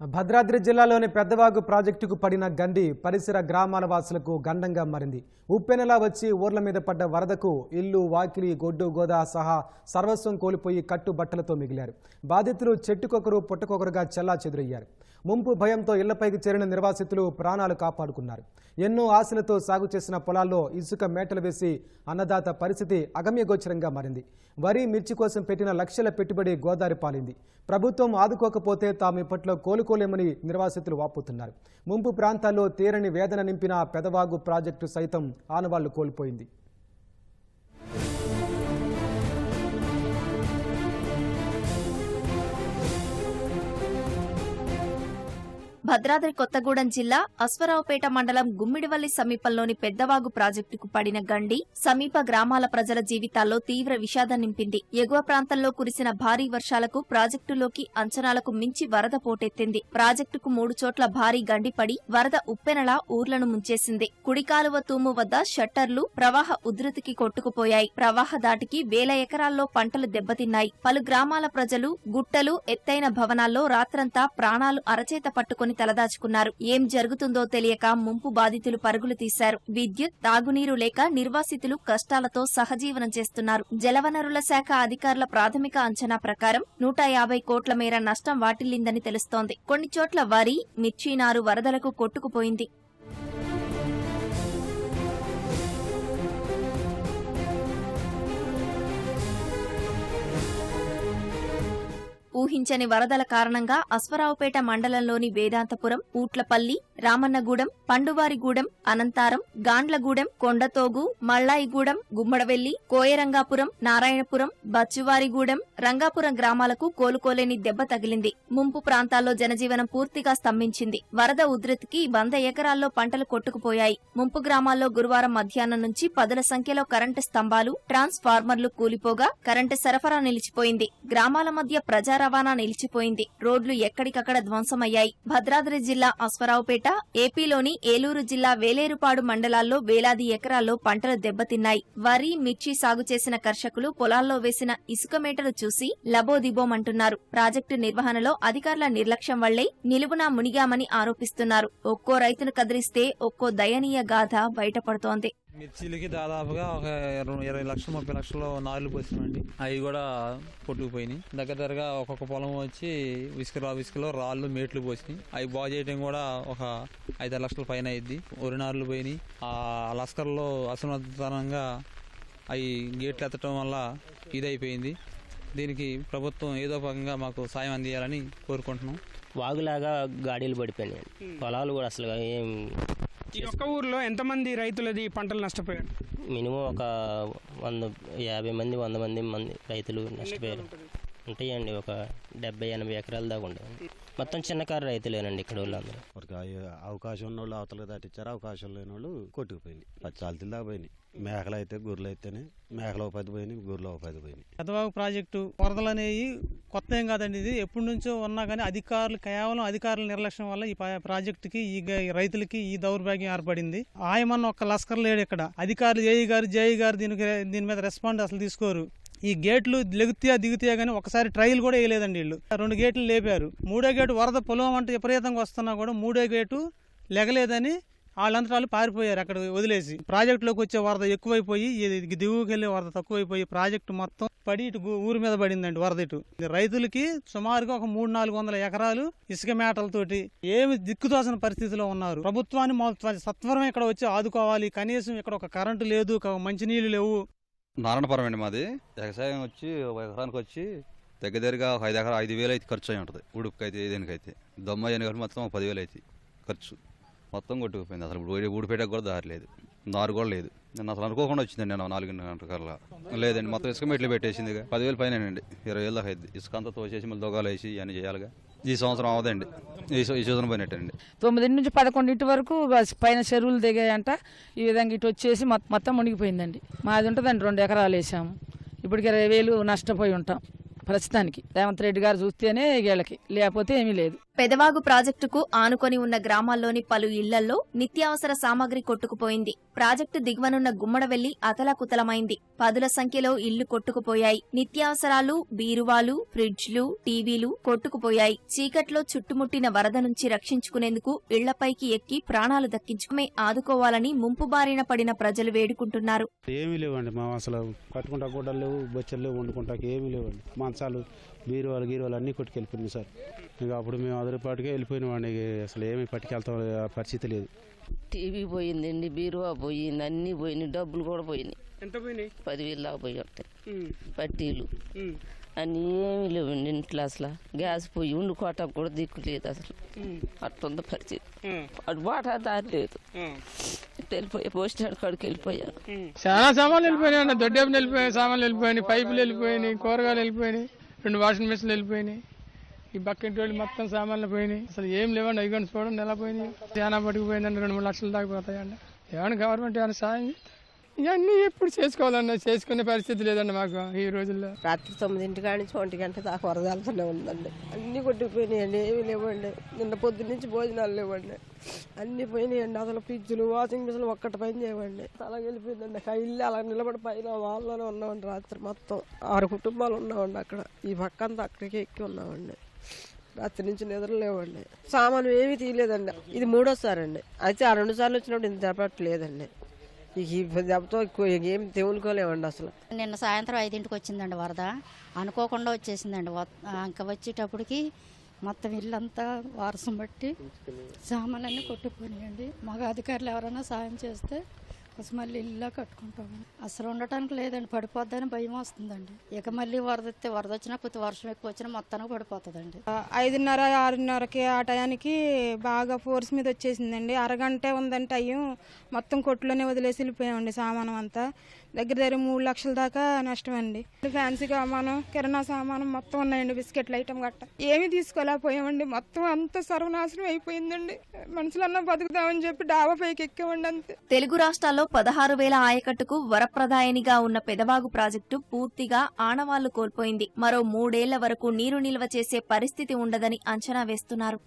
భద్రాద్రి జిల్లాలోని పెద్దవాగు ప్రాజెక్టుకు పడిన గండి పరిసర గ్రామాల వాసులకు గండంగా మారింది. ఉప్పెనలా వచ్చి ఊర్ల మీద పడ్డ వరదకు ఇల్లు వాకిలి గొడ్డు గోదా సహా సర్వస్వం కోల్పోయి కట్టు బట్టలతో మిగిలారు. బాధితులు చెట్టుకొకరు పుట్టకొకరుగా చెల్లా చెదురయ్యారు. ముంపు భయంతో ఇళ్ళపైకి చేరిన నిర్వాసితులు ప్రాణాలు కాపాడుకున్నారు. ఎన్నో ఆశలతో సాగు చేసిన పొలాల్లో ఇసుక మేటలు వేసి అన్నదాత పరిస్థితి అగమ్యగోచరంగా మారింది. వరి మిర్చి కోసం పెట్టిన లక్షల పెట్టుబడి గోదారి పాలింది. ప్రభుత్వం ఆదుకోకపోతే తాము ఇప్పట్లో కోలుకోలేమని నిర్వాసితులు వాపోతున్నారు. ముంపు ప్రాంతాల్లో తీరని వేదన నింపిన పెదవాగు ప్రాజెక్టు సైతం ఆనవాళ్ళు కోల్పోయింది. భద్రాద్రి కొత్తగూడెం జిల్లా అశ్వరావుపేట మండలం గుమ్మిడివల్లి సమీపంలోని పెద్దవాగు ప్రాజెక్టుకు పడిన గండి సమీప గ్రామాల ప్రజల జీవితాల్లో తీవ్ర విషాదం నింపింది. ఎగువ ప్రాంతంలో కురిసిన భారీ వర్షాలకు ప్రాజెక్టులోకి అంచనాలకు మించి వరద పోటెత్తింది. ప్రాజెక్టుకు మూడు చోట్ల భారీ గండి పడి వరద ఉప్పెనలా ఊర్లను ముంచేసింది. కుడికాలువ తూము వద్ద షట్టర్లు ప్రవాహ ఉధృతికి కొట్టుకుపోయాయి. ప్రవాహ దాటికి వేల ఎకరాల్లో పంటలు దెబ్బతిన్నాయి. పలు గ్రామాల ప్రజలు గుట్టలు ఎత్తైన భవనాల్లో రాత్రంతా ప్రాణాలు అరచేత పట్టుకుని తలదాచుకున్నారు. ఏం జరుగుతుందో తెలియక ముంపు బాధితులు పరుగులు తీశారు. విద్యుత్ తాగునీరు లేక నిర్వాసితులు కష్టాలతో సహజీవనం చేస్తున్నారు. జలవనరుల శాఖ అధికారుల ప్రాథమిక అంచనా ప్రకారం నూట యాభై కోట్ల మేర నష్టం వాటిల్లిందని తెలుస్తోంది. కొన్ని చోట్ల వరి మిర్చి నారు వరదలకు కొట్టుకుపోయింది. ఊహించని వరదల కారణంగా అశ్వరావుపేట మండలంలోని వేదాంతపురం ఊట్లపల్లి రామన్నగూడెం పండువారిగూడెం అనంతారం గాండ్లగూడెం కొండతోగు మళ్ళాయిగూడెం గుమ్మడవెల్లి కోయరంగాపురం నారాయణపురం బచ్చువారిగూడెం రంగాపురం గ్రామాలకు కోలుకోలేని దెబ్బ తగిలింది. ముంపు ప్రాంతాల్లో జనజీవనం పూర్తిగా స్తంభించింది. వరద ఉధృతికి వంద ఎకరాల్లో పంటలు కొట్టుకుపోయాయి. ముంపు గ్రామాల్లో గురువారం మధ్యాహ్నం నుంచి పదుల సంఖ్యలో కరెంటు స్తంభాలు ట్రాన్స్ఫార్మర్లు కూలిపోగా కరెంటు సరఫరా నిలిచిపోయింది. గ్రామాల మధ్య ప్రజా రవాణా నిలిచిపోయింది. రోడ్లు ఎక్కడికక్కడ ధ్వంసమయ్యాయి. భద్రాద్రి జిల్లా అశ్వరావుపేట ఏపీలోని ఏలూరు జిల్లా వేలేరుపాడు మండలాల్లో వేలాది ఎకరాల్లో పంటలు దెబ్బతిన్నాయి. వరి మిర్చి సాగు చేసిన కర్షకులు పొలాల్లో వేసిన ఇసుక మేటలు చూసి లబోదిబోమంటున్నారు. ప్రాజెక్టు నిర్వహణలో అధికారుల నిర్లక్ష్యం వల్లే నిలువునా మునిగామని ఆరోపిస్తున్నారు. ఒక్కో రైతును కదిలిస్తే ఒక్కో దయనీయ గాథ బయటపడుతోంది. మిర్చీలకి దాదాపుగా ఒక ఇరవై ఇరవై లక్షలు ముప్పై లక్షలు నాలుగు పోసినామండి అవి కూడా కొట్టుకుపోయినాయి దగ్గర దగ్గరగా ఒక్కొక్క పొలం వచ్చి ఇసుక రా ఇసుకలో రాళ్ళు మేట్లు పోసినాయి. అవి బాగు చేయడం కూడా ఒక ఐదారు లక్షల పైన అయింది వరి నారులు పోయినాయి. ఆ లస్కర్లో అసమర్థనంగా అవి గేట్లు ఎత్తడం వల్ల ఇదైపోయింది. దీనికి ప్రభుత్వం ఏదో పకంగా మాకు సాయం అందియాలని కోరుకుంటున్నాం. వాగులాగా గాడీలు పడిపోయినాయి పొలాలు కూడా అసలు ఏం ఈ ఒక్క ఊర్లో ఎంతమంది రైతులది పంటలు నష్టపోయారు? మినిమం ఒక వంద యాభై మంది వంద మంది మంది రైతులు నష్టపోయారు. ఉంటాయండి ఒక డెబ్బై ఎనభై ఎకరాల దాకా ఉండేవి మొత్తం చిన్నకారు రైతులేనండి ఇక్కడ వాళ్ళందరూ. అవకాశం ఉన్న వాళ్ళు అవతల దాటిచ్చారు అవకాశం లేని వాళ్ళు కొట్టుకుపోయింది పచ్చాలతీలు దాకా పోయినాయి. మేకలు అయితే గొర్రెలు అయితేనే మేకలు ఒక పది పోయినాయి గొర్రెలు ఒక పది పోయినాయి. పెద్దబాబు ప్రాజెక్టు వరదలు అనేవి కొత్త ఏం కాదండి ఇది. ఎప్పటి నుంచో ఉన్నా కానీ అధికారులు కేవలం అధికారుల నిర్లక్ష్యం వల్ల ఈ ప్రాజెక్టుకి ఈ రైతులకి ఈ దౌర్భాగ్యం ఏర్పడింది. ఆయమన్న ఒక్క లస్కర్ లేడు ఇక్కడ. అధికారులు జేఈ గారు జేఈ గారు దీనికి దీని మీద రెస్పాండ్ అసలు తీసుకోరు. ఈ గేట్లు లెగుతాయా దిగుతాయా కానీ ఒకసారి ట్రయల్ కూడా వేయలేదండి వీళ్ళు. రెండు గేట్లు లేపారు. మూడో గేటు వరద పొలం అంటే విపరీతంగా వస్తున్నా కూడా మూడో గేటు లెగలేదని వాళ్ళంతా వాళ్ళు పారిపోయారు అక్కడ వదిలేసి. ప్రాజెక్టులోకి వచ్చే వరద ఎక్కువైపోయి దిగువకి వెళ్ళే వరద తక్కువైపోయి ప్రాజెక్టు మొత్తం పడి ఇటు ఊరి మీద పడిందండి వరద ఇటు. రైతులకి సుమారుగా ఒక మూడు నాలుగు వందల ఎకరాలు ఇసుక మేటలతోటి ఏమి దిక్కుతోసిన పరిస్థితిలో ఉన్నారు. ప్రభుత్వాన్ని మొత్తం సత్వరం ఇక్కడ వచ్చి ఆదుకోవాలి. కనీసం ఇక్కడ ఒక కరెంటు లేదు మంచినీళ్ళు లేవు. నారాయణపురం అండి మాది. వ్యవసాయం వచ్చి ఒక ఎకరానికి వచ్చి దగ్గర దగ్గరగా ఒక ఐదు ఎకరా ఐదు వేలు అయితే ఖర్చు అయి ఉంటుంది. ఉడుపుకి అయితే దేనికైతే దొమ్మ అయిన కలిపి మొత్తం ఒక పదివేలు అయితే ఖర్చు. మొత్తం కొట్టుకుపోయింది. అసలు ఇప్పుడు ఊడిపేటకు కూడా దారి లేదు. దారి కూడా లేదు. నేను అసలు అనుకోకుండా వచ్చిందండి నేను గంట గంటల లేదండి మొత్తం ఇసుక మెట్లు పెట్టేసింది పదివేలు పైన అండి. ఇరవై వేలు దాకా ఇసుక అంతా తోసేసి మళ్ళీ దొగాలు వేసి అని చేయాలిగా. ఈ సంవత్సరం అవదండి. ఈ ఈ సీజన్ పోయినట్టండి. తొమ్మిది నుంచి పదకొండింటి వరకు పైన చెరువులు దిగాయంట. ఈ విధంగా ఇటు వచ్చేసి మొత్తం మునిగిపోయిందండి. మాది ఉంటుందండి రెండు ఎకరాలు వేసాము. ఇప్పటికి ఇరవై వేలు నష్టపోయి ఉంటాం. ప్రస్తుతానికి. రేవంత్ రెడ్డి గారు చూస్తేనే వీళ్ళకి. లేకపోతే ఏమీ లేదు. పెదవాగు ప్రాజెక్టుకు ఆనుకొని ఉన్న గ్రామాల్లోని పలు ఇళ్ళల్లో నిత్యావసర సామాగ్రి కొట్టుకుపోయింది. ప్రాజెక్టు దిగువనున్న గుమ్మడవెల్లి అతలాకుతలమైంది. పదుల సంఖ్యలో ఇళ్ళు కొట్టుకుపోయాయి. నిత్యావసరాలు బీరువాలు ఫ్రిడ్జ్లు టీవీలు కొట్టుకుపోయాయి. చీకట్లో చుట్టుముట్టిన వరద నుంచి రక్షించుకునేందుకు ఇళ్ళపైకి ఎక్కి ప్రాణాలు దక్కించుకుమే ఆదుకోవాలని ముంపు బారిన పడిన ప్రజలు వేడుకుంటున్నారు. ఏమీ లేవండి మా అసలు. కట్టుకుంటా గుడ్డలు బొచ్చలు లేవు వండుకుంటాకి ఏమీ లేవండి. మంచాలు బీరువాలు గీరువాలు అన్నీ కొట్టుకెళ్ళిపోయింది సార్. ఇక అప్పుడు మేము అదరిపాటికే వెళ్ళిపోయినామండి ఇక అసలు ఏమీ పట్టుకెళ్తాం పరిస్థితి లేదు. టీవీ పోయిందండి బీరువా పోయింది అన్నీ పోయినాయి డబ్బులు కూడా పోయినాయి. ఎంత పోయినాయి? పదివేలు దాకా పోయి ఉంటాయి పట్టీలు. అన్నీ ఏమీ లేవండి ఇంట్లో అసలు. గ్యాస్ పోయి ఉండి కోటకు కూడా దిక్కు లేదు అసలు. ఉమ్, అట్టుంది పరిస్థితి. అటు బాట దారి లేదు. ఉమ్, వెళ్ళిపోయా పోస్ట్ కాడికి వెళ్ళిపోయాను చాలా సామాన్లు వెళ్ళిపోయినాయి అన్న దొడ్డేపులు వెళ్ళిపోయాయి సామాన్లు వెళ్ళిపోయినాయి పైపులు వెళ్ళిపోయినాయి కూరగాయలు వెళ్ళిపోయినాయి రెండు వాషింగ్ మెషిన్లు వెళ్ళిపోయినాయి. ఈ బకెట్ వాళ్ళు మొత్తం సామాన్లు పోయినాయి. అసలు ఏం లేవండి అవి చూడండి ఎలా పోయినాయి. చాలా పట్టుకుపోయిందండి రెండు మూడు లక్షలు దాకా పోతాయండి. ఏమన్నా గవర్నమెంట్ ఏమైనా సాయం ఇవన్నీ ఎప్పుడు చేసుకోవాలన్నా చేసుకునే పరిస్థితి లేదండి మాకు ఈ రోజుల్లో. రాత్రి తొమ్మిదింటి కాడి నుంచి ఒంటి గంట దాకా వరద ఉందండి. అన్నీ కొట్టుకుపోయినాయండి ఏమీ లేవండి. నిన్న పొద్దు నుంచి భోజనాలు లేవండి. అన్నీ పోయినాయండి అసలు ఫ్రిడ్జ్లు వాషింగ్ మిషన్లు ఒక్కటి పని చేయవండి. అలా వెళ్ళిపోయిందండి. ఇల్లు అలా నిలబడి పైన వాళ్ళలోనే ఉన్నామండి రాత్రి మొత్తం. ఆరు కుటుంబాలు ఉన్నామండి అక్కడ. ఈ పక్క అంతా అక్కడికి ఎక్కి ఉన్నామండి. రాత్రి నుంచి నిద్ర లేవండి. సామాను ఏమీ తీయలేదండి. ఇది మూడోసారి అండి అయితే ఆ రెండు సార్లు వచ్చినప్పుడు ఇంత లేదండి ఇక దెబ్బతో ఏం అసలు. నిన్న సాయంత్రం ఐదింటికి వచ్చిందండి వరద. అనుకోకుండా వచ్చేసిందండి. ఇంకా వచ్చేటప్పటికి మొత్తం ఇల్లంతా వారసం బట్టి సామాన్లన్నీ కొట్టుకుపోయినాయండి. మగ అధికారులు ఎవరైనా సాయం చేస్తే కోసం మళ్ళీ ఇల్లు కట్టుకుంటాము. అసలు ఉండటానికి లేదండి పడిపోద్దని భయం వస్తుందండి. ఇక మళ్ళీ వరద వస్తే వరద వచ్చినా కొద్ది వర్షం ఎక్కువ వచ్చినా మొత్తానికి పడిపోతుందండి. ఐదున్నర ఆరున్నరకి ఆ టయానికి బాగా ఫోర్స్ మీద వచ్చేసిందండి. అరగంటే ఉందంటే అయ్యం మొత్తం కొట్టులోనే వదిలేసి వెళ్ళిపోయామండి సామానం అంతా. దగ్గర దగ్గర మూడు లక్షల దాకా నష్టం అండి ఫ్యాన్సీ సామాను కిరాణా సామానం మొత్తం ఉన్నాయండి బిస్కెట్లు ఐటమ్ గట్ట. ఏమి తీసుకోలేకపోయామండి. మొత్తం అంత సర్వనాశనం అయిపోయిందండి. మనుషులన్నా బతుకుదామని చెప్పి డాబా పైకి ఎక్కామండి అంతే. తెలుగు రాష్ట్రాల్లో పదహారు వేల ఆయకట్టుకు వరప్రదాయనిగా ఉన్న పెదవాగు ప్రాజెక్టు పూర్తిగా ఆనవాళ్ళు కోల్పోయింది. మరో మూడేళ్ళ వరకు నీరు నిల్వ చేసే పరిస్థితి ఉండదని అంచనా వేస్తున్నారు.